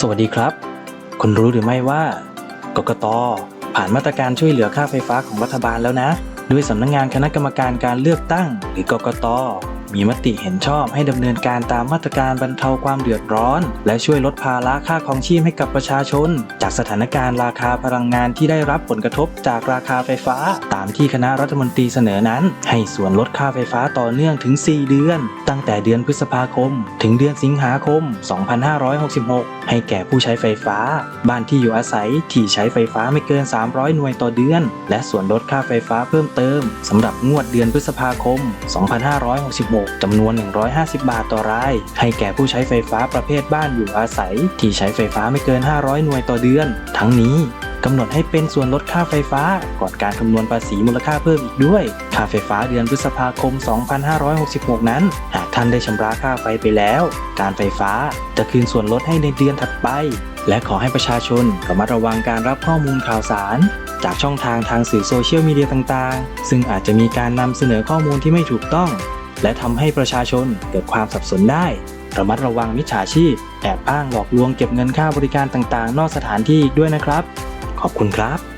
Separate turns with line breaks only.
สวัสดีครับ คุณรู้หรือไม่ว่ากกตผ่านมาตรการช่วยเหลือค่าไฟฟ้าของรัฐบาลแล้วนะ ด้วยสำนักงงานคณะกรรมการการเลือกตั้ง หรือกกต มีมติเห็นชอบให้ดำเนินการตามมาตรการบรรเทาความเดือดร้อน และช่วยลดภาระค่าครองชีพให้กับประชาชน จากสถานการณ์ราคาพลังงานที่ได้รับผลกระทบจากราคาไฟฟ้า ตามที่คณะรัฐมนตรีเสนอนั้น ให้ส่วนลดค่าไฟฟ้าต่อเนื่องถึง 4 เดือน ตั้งแต่เดือนพฤษภาคม ถึงเดือนสิงหาคม 2566 ให้แก่ผู้ใช้ไฟฟ้า บ้านที่อยู่อาศัยที่ใช้ไฟฟ้าไม่เกิน 300 หน่วยต่อเดือน และส่วนลดค่าไฟฟ้าเพิ่มเติมสำหรับงวดเดือนพฤษภาคม 2566จำนวน 150 บาทต่อราย ให้แก่ผู้ใช้ไฟฟ้าประเภทบ้านอยู่อาศัย ที่ใช้ไฟฟ้าไม่เกิน 500 หน่วยต่อเดือน ทั้งนี้กำหนดให้เป็นส่วนลดค่าไฟฟ้าก่อนการคำนวณภาษีมูลค่าเพิ่มอีกด้วย ค่าไฟฟ้าเดือนพฤษภาคม 2566 นั้น หากท่านได้ชำระค่าไฟไปแล้ว การไฟฟ้าจะคืนส่วนลดให้ในเดือนถัดไป และขอให้ประชาชนระมัดระวังการรับข้อมูลข่าวสาร จากช่องทางทางสื่อโซเชียลมีเดียต่างๆ ซึ่งอาจจะมีการนำเสนอข้อมูลที่ไม่ถูกต้อง และทำให้ประชาชนเกิดความสับสนได้ ระมัดระวังมิจฉาชีพแอบอ้างหลอกลวงเก็บเงินค่าบริการต่างๆ นอกสถานที่อีกด้วยนะครับ ขอบคุณครับ